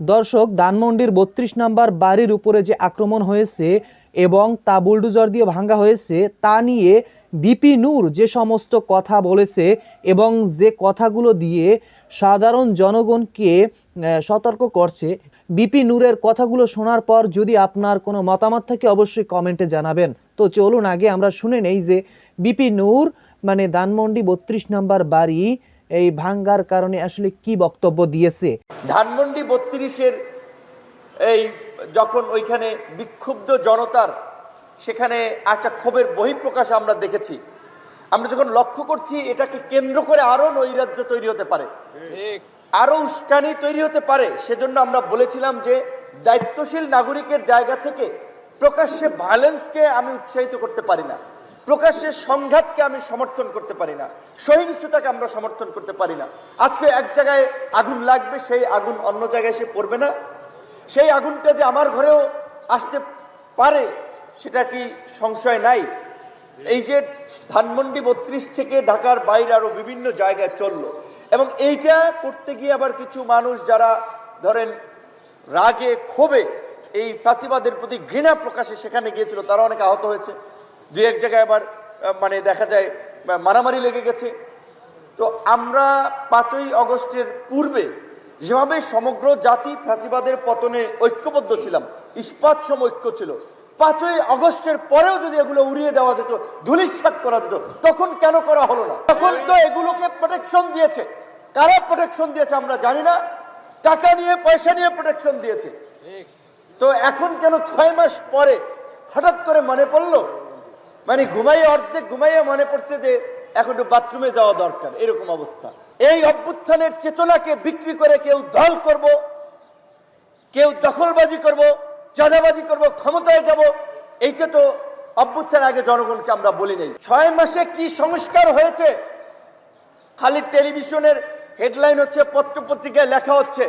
দর্শক, ধানমন্ডির বত্রিশ নাম্বার বাড়ির উপরে যে আক্রমণ হয়েছে এবং তা বুলডুজার দিয়ে ভাঙ্গা হয়েছে, তা নিয়ে বিপি নূর যে সমস্ত কথা বলেছে এবং যে কথাগুলো দিয়ে সাধারণ জনগণকে সতর্ক করছে, বিপি নূরের কথাগুলো শোনার পর যদি আপনার কোনো মতামত থাকে অবশ্যই কমেন্টে জানাবেন। তো চলুন আগে আমরা শুনে নেই যে বিপি নূর মানে দানমন্ডি বত্রিশ নাম্বার বাড়ি এই ভাঙ্গার কারণে আসলে কি বক্তব্য দিয়েছে? ধানমন্ডি বত্রিশের এই যখন ওইখানে বিক্ষুব্ধ জনতার সেখানে একটা ক্ষোভের বহিঃপ্রকাশ আমরা দেখেছি। আমরা যখন লক্ষ্য করছি এটাকে কেন্দ্র করে আরও নৈরাজ্য তৈরি হতে পারে। আরও উস্কানি তৈরি হতে পারে। সেজন্য আমরা বলেছিলাম যে দায়িত্বশীল নাগরিকের জায়গা থেকে প্রকাশ্যে ভায়োলেন্সকে আমি উৎসাহিত করতে পারি না। প্রকাশ্যে সংঘাতকে আমি সমর্থন করতে পারি না। সহিংসতাকে আমরা সমর্থন করতে পারি না। আজকে এক জায়গায় আগুন লাগবে, সেই আগুন অন্য জায়গায় এসে পড়বে না। সেই আগুনটা যে আমার ঘরেও আসতে পারে, সেটা কি সংশয় নাই? এই যে ধানমন্ডি বত্রিশ থেকে ঢাকার বাইরে আরও বিভিন্ন জায়গায় চলল। এবং এইটা করতে গিয়ে আবার কিছু মানুষ যারা ধরেন রাগে ক্ষোভে এই ফাঁসিবাদের প্রতি ঘৃণা প্রকাশে সেখানে গিয়েছিল, তারা অনেক আহত হয়েছে। দুই এক জায়গায় আবার মানে দেখা যায় মারামারি লেগে গেছে। তো আমরা পাঁচই অগস্টের পূর্বে যেভাবে সমগ্র জাতি ফ্যাসিবাদের পতনে ঐক্যবদ্ধ ছিলাম, ইস্পাত সম ঐক্য ছিল, পাঁচই অগস্টের পরেও যদি এগুলো উড়িয়ে দেওয়া যেত ধুলিস্বাত করা যেত, তখন কেন করা হলো না? তখন তো এগুলোকে প্রোটেকশন দিয়েছে। কারা প্রোটেকশন দিয়েছে আমরা জানি না। টাকা নিয়ে, পয়সা নিয়ে প্রোটেকশন দিয়েছে। তো এখন কেন ছয় মাস পরে হঠাৎ করে মনে পড়ল মানে ঘুমাইয়ে অর্ধেক ঘুমাইয়ে মনে পড়ছে যে এখন একটু বাথরুমে যাওয়া দরকার, এরকম অবস্থা। এই অভ্যুত্থানের চেতনাকে বিক্রি করে কেউ দল করব, কেউ দখলবাজি করব, চাঁদাবাজি করব, ক্ষমতায় যাব, এইটা তো অভ্যুত্থান আগে জনগণকে আমরা বলি নাই। ছয় মাসে কি সংস্কার হয়েছে? খালি টেলিভিশনের হেডলাইন হচ্ছে পত্র পত্রিকায় লেখা হচ্ছে।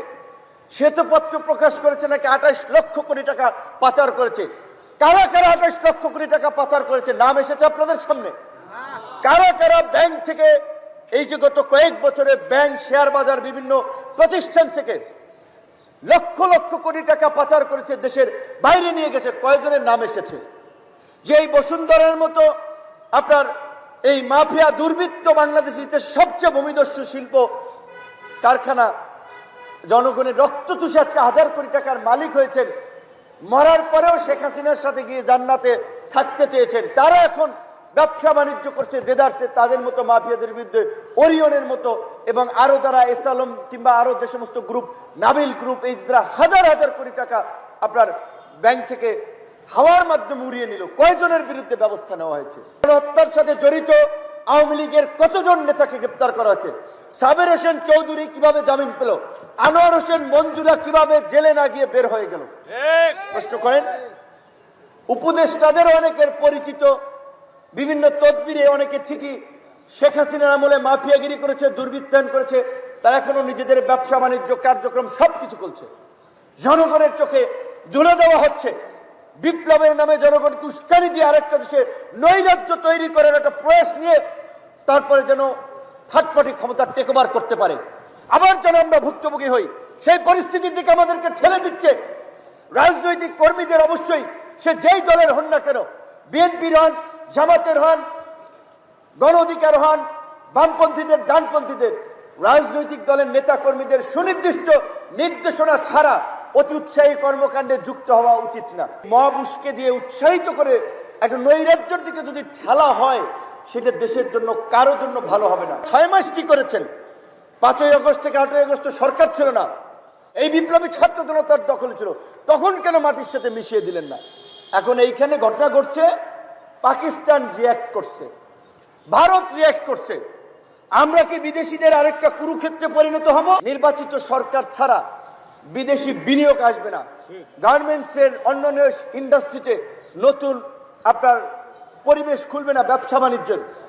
শ্বেতপত্র প্রকাশ করেছে নাকি আঠাশ লক্ষ কোটি টাকা পাচার করেছে। কারা কারা আঠাশ লক্ষ কোটি টাকা পাচার করেছে? নাম এসেছে আপনাদের সামনে। কারা কারা ব্যাংক থেকে এই যে গত কয়েক বছরে ব্যাংক শেয়ার বাজার বিভিন্ন প্রতিষ্ঠান থেকে লক্ষ লক্ষ কোটি টাকা পাচার করেছে দেশের বাইরে নিয়ে গেছে, কয়েকজনের নাম এসেছে। যে এই বসুন্ধরার মতো আপনার এই মাফিয়া দুর্বৃত্ত বাংলাদেশের ইতিহাসে সবচেয়ে ভূমিদস্যু শিল্প কারখানা, জনগণের রক্ত চুষে আজকে হাজার কোটি টাকার মালিক হয়েছেন মরার পরেও শেখ হাসিনার সাথে গিয়ে জান্নাতে থাকতে চেয়েছেন। তারা এখন ব্যবসা বাণিজ্য করছে, দেদারছে, তাদের মতো মাফিয়াদের বিরুদ্ধে ওরিয়নের মতো এবং আরও যারা এস আলম কিংবা আরও যে সমস্ত গ্রুপ নাবিল গ্রুপ এই যারা হাজার হাজার কোটি টাকা আপনার ব্যাংক থেকে হাওয়ার মাধ্যমে উড়িয়ে নিল, কয়জনের বিরুদ্ধে ব্যবস্থা নেওয়া হয়েছে? হত্যার সাথে জড়িত আওয়ামী লীগের কতজন নেতাকে গ্রেপ্তার করা হয়েছে? সাবের হোসেন চৌধুরী কীভাবে জামিন পেল? আনোয়ার হোসেন মঞ্জুরা কীভাবে জেলে না গিয়ে বের হয়ে গেল? প্রশ্ন করেন। উপদেষ্টাদের অনেকের পরিচিত বিভিন্ন তদবিরে অনেকে ঠিকই শেখ হাসিনার আমলে মাফিয়াগিরি করেছে দুর্বৃত্তায়ন করেছে তারা এখনও নিজেদের ব্যবসা বাণিজ্য কার্যক্রম সবকিছু করছে। জনগণের চোখে ধুলে দেওয়া হচ্ছে। বিপ্লবের নামে জনগণকে উস্কানি দিয়ে আরেকটা দেশে নৈরাজ্য তৈরি করার একটা প্রয়াস নিয়ে তারপরে যেন থার্ড পার্টি ক্ষমতা টেকওভার করতে পারে। আবার যেন আমরা ভুক্তভোগী হই। সেই পরিস্থিতির দিকে আমাদেরকে ঠেলে দিচ্ছে। রাজনৈতিক কর্মীদের অবশ্যই। সে যেই দলের হন না কেন, বিএনপির হন, জামাতের হন, গণ অধিকার হন, বামপন্থীদের, ডানপন্থীদের, রাজনৈতিক দলের নেতা কর্মীদের সুনির্দিষ্ট নির্দেশনা ছাড়া অতি উৎসাহী কর্মকাণ্ডে যুক্ত হওয়া উচিত না। মহাবুসকে দিয়ে উৎসাহিত করে একটা নৈরাজ্যের দিকে যদি ঠেলা হয়, সেটা দেশের জন্য, কারোর জন্য ভালো হবে না। ছয় মাস কি করেছেন? পাঁচই আগস্ট থেকে আটই আগস্ট সরকার ছিল না। এই বিপ্লবী ছাত্র জনতার দখল ছিল। তখন কেন মাটির সাথে মিশিয়ে দিলেন না? এখন এইখানে ঘটনা ঘটছে, পাকিস্তান রিয়াক্ট করছে। ভারত রিয়াক্ট করছে। আমরা কি বিদেশিদের আরেকটা কুরুক্ষেত্রে পরিণত হব? নির্বাচিত সরকার ছাড়া বিদেশি বিনিয়োগ আসবে না। গার্মেন্টস এর অন্যান্য ইন্ডাস্ট্রিতে নতুন আপনার পরিবেশ খুলবে না ব্যবসা বাণিজ্যের।